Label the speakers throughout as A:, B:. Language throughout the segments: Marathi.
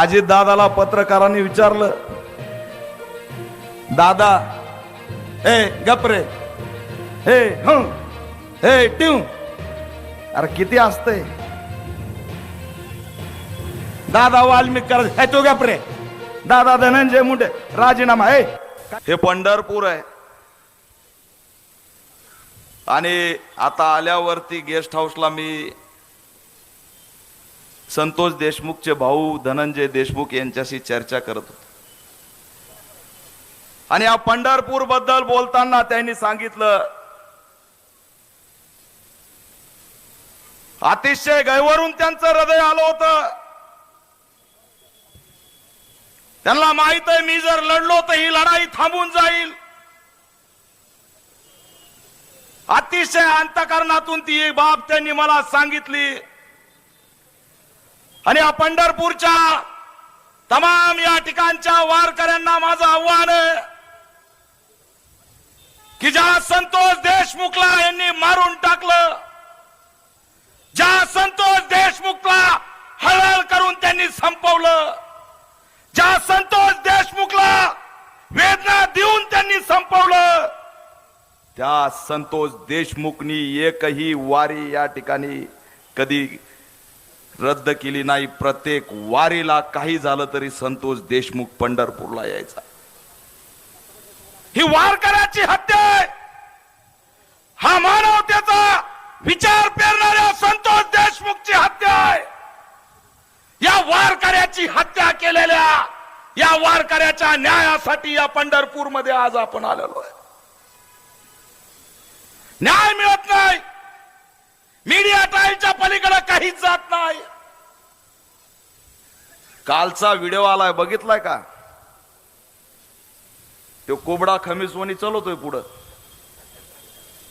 A: अजित दादाला पत्रकारांनी विचारलं दादा ए गपरे हे हं हे टिव अरे किती असतंय? दादा वाल्मिक कर हे तू गपरे दादा धनंजय मुंडे राजीनामा हे. हे पंढरपूर आहे. आणि आता आल्यावरती गेस्ट हाऊसला मी संतोष देशमुखचे भाऊ धनंजय देशमुख यांच्याशी चर्चा करत होते. आणि या पंढरपूरबद्दल बोलताना त्यांनी सांगितलं अतिशय गैवरून त्यांचं हृदय आलं होतं. त्यांना माहीत आहे मी जर लढलो तर ही लढाई थांबून जाईल. अतिशय अंतकरणातून ती बाब त्यांनी मला सांगितली. आणि या पंढरपूरच्या तमाम या ठिकाणच्या वारकऱ्यांना माझं आव्हान कि की ज्या संतोष देशमुखला यांनी मारून टाकलं ज्या संतोष देशमुखला हळहळ करून त्यांनी संपवलं ज्या संतोष देशमुखला वेदना देऊन त्यांनी संपवलं त्या संतोष देशमुखनी एकही वारी या ठिकाणी कधी रद्द केली नाही. प्रत्येक वारीला काही झालं तरी संतोष देशमुख पंढरपूरला यायचा. ही वारकऱ्याची हत्या आहे. हा मानवतेचा विचार पेरणाऱ्या संतोष देशमुखची हत्या आहे. या वारकऱ्याची हत्या केलेल्या या वारकऱ्याच्या न्यायासाठी या पंढरपूरमध्ये आज आपण आलेलो आहे. न्याय मिळत नाही. मीडिया टाईमच्या पलीकडे काहीच जात काय कालचा व्हिडिओ आलाय बघितलाय का? तो कोबडा खमीस वणी चलवतोय पुढं.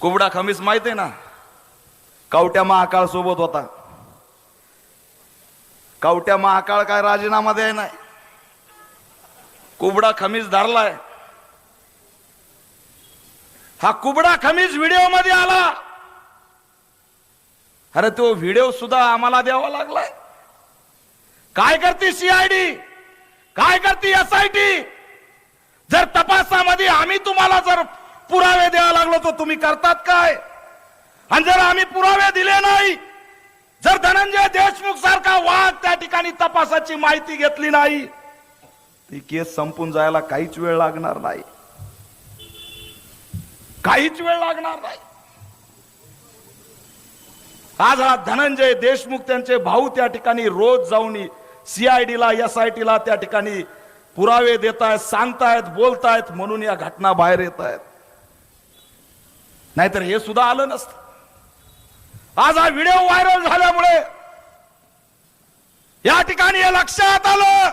A: कोबडा खमीस माहीत आहे ना? कावट्या महाकाळ सोबत होता. कावट्या महाकाळ काय राजीनामा द्याय नाही. कुबडा खमीज धरलाय. हा कुबडा खमीज व्हिडिओमध्ये आला. अरे तो व्हिडिओ सुद्धा आम्हाला द्यावा लागलाय. काय करते सीआयडी काय करते एस आय टी जर तपासामध्ये आम्ही तुम्हाला जर पुरावे द्यावा लागलो तर तुम्ही करतात काय? आणि जर आम्ही पुरावे दिले नाही जर धनंजय देशमुख सारखा वाघ त्या ठिकाणी तपासाची माहिती घेतली नाही ती केस संपून जायला काहीच वेळ लागणार नाही. काहीच वेळ लागणार नाही. आज हा धनंजय देशमुख त्यांचे भाऊ त्या ठिकाणी रोज जाऊन सीआयडीला एस आय टी ला त्या ठिकाणी पुरावे देत आहेत सांगतायत बोलतायत म्हणून या घटना बाहेर येत आहेत नाहीतर हे सुद्धा आलं नसतं. आज हा व्हिडिओ व्हायरल झाल्यामुळे या ठिकाणी हे लक्षात आलं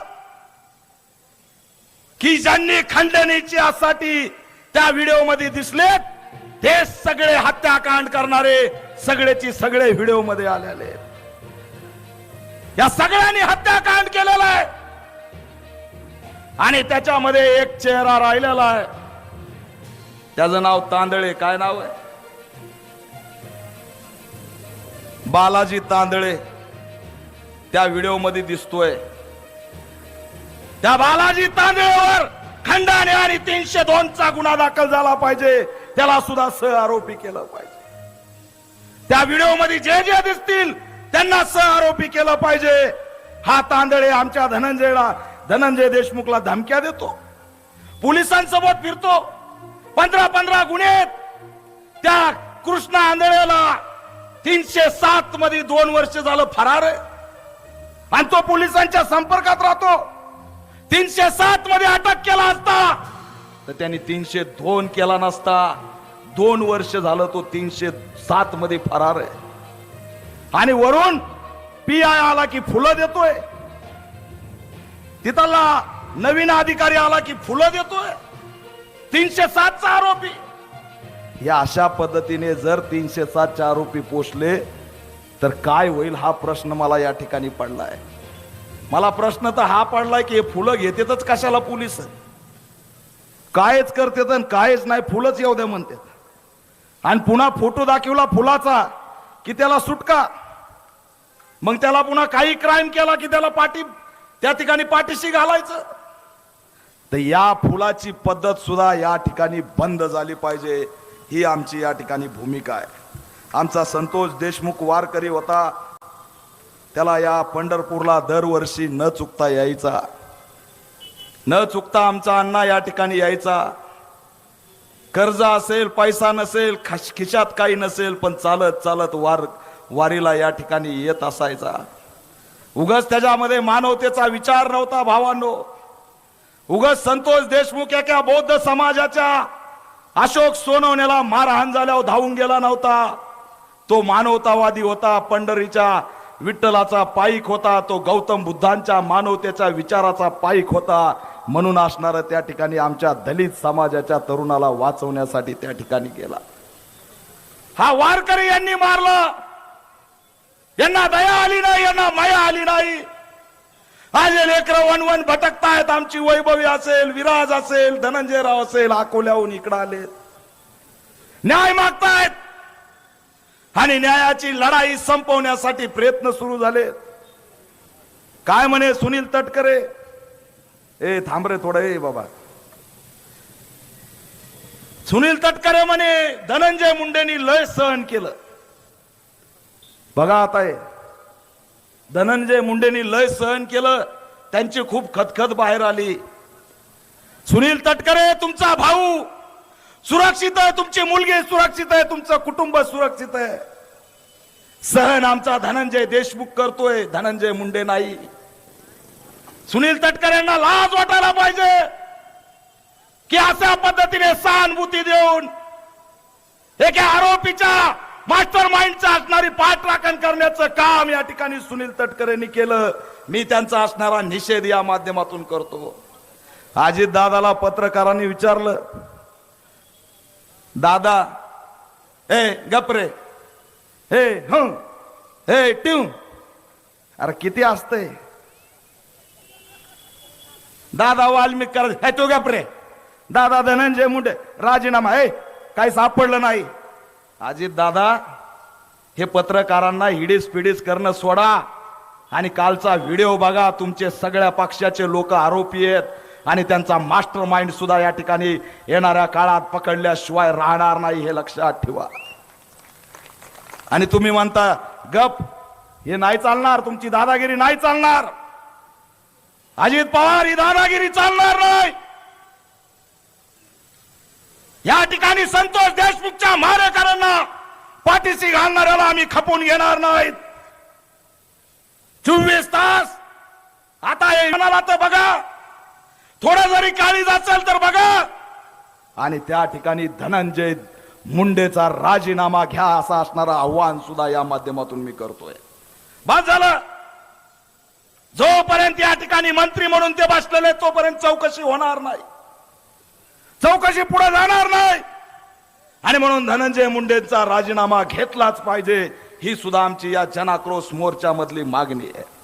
A: की ज्यांनी खंडणीची त्या व्हिडिओमध्ये दिसलेत ते सगळे हत्याकांड करणारे सगळेची सगळे व्हिडिओमध्ये आलेले आहेत. या सगळ्यांनी हत्याकांड केलेला आहे. आणि त्याच्यामध्ये एक चेहरा राहिलेला आहे. त्याचं नाव तांदळे. काय नाव आहे? बालाजी तांदळे. त्या व्हिडिओमध्ये दिसतोय. त्या बालाजी तांदळेवर खंडाने आणि तीनशे दोनचा गुन्हा दाखल झाला पाहिजे. त्याला सुद्धा सह आरोपी केलं पाहिजे. त्या व्हिडिओमध्ये जे जे दिसतील त्यांना सह आरोपी केलं पाहिजे. हा तांदळे आमच्या धनंजयला धनंजय देशमुखला धमक्या देतो. पोलिसांसोबत फिरतो. पंधरा पंधरा गुन्हे त्या कृष्णा आंधळेला तीनशे सात मध्ये दोन वर्ष झालं फरार आहे. आणि तो पोलिसांच्या संपर्कात राहतो. तीनशे सात मध्ये अटक केला असता तर त्यांनी तीनशे दोन केला नसता. दोन वर्ष झालं तो तीनशे सात मध्ये फरार आहे. आणि वरून पी आय आला की फुलं देतोय. तिथला नवीन अधिकारी आला की फुलं देतोय. तीनशे सातचा आरोपी. या अशा पद्धतीने जर तीनशे सातचे आरोपी पोचले तर काय होईल हा प्रश्न मला या ठिकाणी पडलाय. मला प्रश्न तर हा पडलाय की हे फुलं घेतेतच कशाला पोलीस? कायच करतेत आणि कायच नाही फुलंच येऊ द्या म्हणतात आणि पुन्हा फोटो दाखवला फुलाचा की त्याला सुटका. मग त्याला पुन्हा काही क्राईम केला की त्याला पाठी त्या ठिकाणी पाठीशी घालायचं. तर या फुलाची पद्धत सुद्धा या ठिकाणी बंद झाली पाहिजे. ही आमची या ठिकाणी भूमिका आहे. आमचा संतोष देशमुख वारकरी होता. त्याला या पंढरपूरला दरवर्षी न चुकता यायचा. न चुकता आमचा अण्णा या ठिकाणी यायचा. कर्ज असेल पैसा नसेल खिशात काही नसेल पण चालत चालत वार वारीला या ठिकाणी येत असायचा. उगच त्याच्यामध्ये मानवतेचा विचार नव्हता भावांनो. उगच संतोष देशमुख एका बौद्ध समाजाच्या अशोक सोनवण्याला मारहाण झाल्यावर धावून गेला नव्हता. तो मानवतावादी होता पंढरीच्या विठ्ठलाचा पाईक होता तो गौतम बुद्धांच्या मानवतेच्या विचाराचा पाईक होता. म्हणून असणारं त्या ठिकाणी आमच्या दलित समाजाच्या तरुणाला वाचवण्यासाठी त्या ठिकाणी गेला. हा वारकरी यांनी मारलं. यांना दया आली नाही यांना माया आली नाही. आज लेकर वन वन भटकतायत आमची वैभवी असेल विराज असेल धनंजयराव असेल अकोल्याहून इकडं आले. न्याय मागतायत. आणि न्यायाची लढाई संपवण्यासाठी प्रयत्न सुरू झाले. काय म्हणे सुनील तटकरे? ए थांब रे थोडं ए बाबा सुनील तटकरे म्हणे धनंजय मुंडेनी लय सहन केलं बघा आता हे धनंजय मुंडेनी लय सहन केलं त्यांची खूप खतखत बाहेर आली सुनील तटकरे तुमचा भाऊ सुरक्षित आहे तुमची मुलगी सुरक्षित आहे तुमचं कुटुंब सुरक्षित आहे सहन आमचा धनंजय देशमुख करतोय धनंजय मुंडे नाही सुनील तटकरेंना लाज वाटायला पाहिजे की अशा पद्धतीने सहानुभूती देऊन एका आरोपीच्या मास्टर माइंडचा असणारी पाठराखण करण्याचं काम या ठिकाणी सुनील तटकरेंनी केलं. मी त्यांचा असणारा निषेध या माध्यमातून करतो. अजित दादाला पत्रकारांनी विचारलं दादा ए गपरे हे हं. हे ट्यू अरे किती असतंय? दादा वाल्मिक कर हे तू गपरे दादा धनंजय मुंडे राजीनामा. हे काही सापडलं नाही. अजित दादा हे पत्रकारांना हिडीस पिडीस करणं सोडा आणि कालचा व्हिडिओ बघा तुमचे सगळ्या पक्षाचे लोक आरोपी आहेत आणि त्यांचा मास्टर माइंड सुद्धा या ठिकाणी येणाऱ्या काळात पकडल्याशिवाय राहणार नाही हे लक्षात ठेवा. आणि तुम्ही म्हणता गप हे नाही चालणार तुमची दादागिरी नाही चालणार. अजित पवार ही दादागिरी चालणार नाही. या ठिकाणी संतोष देशमुखच्या मारेकरांना पाठीशी घालणाऱ्याला आम्ही खपून घेणार नाहीत. चोवीस तास आता हे म्हणाला तर बघा. थोडं जरी काळीज असेल तर बघा. आणि त्या ठिकाणी धनंजय मुंडेचा राजीनामा घ्या असं असणारं आव्हान सुद्धा या माध्यमातून मी करतोय. बस झालं. जोपर्यंत या ठिकाणी मंत्री म्हणून ते बसलेले तोपर्यंत चौकशी होणार नाही. चौकशी पुढे जाणार नाही. आणि म्हणून धनंजय मुंडेंचा राजीनामा घेतलाच पाहिजे ही सुद्धा आमची या जनाक्रोश मोर्चामधली मागणी आहे.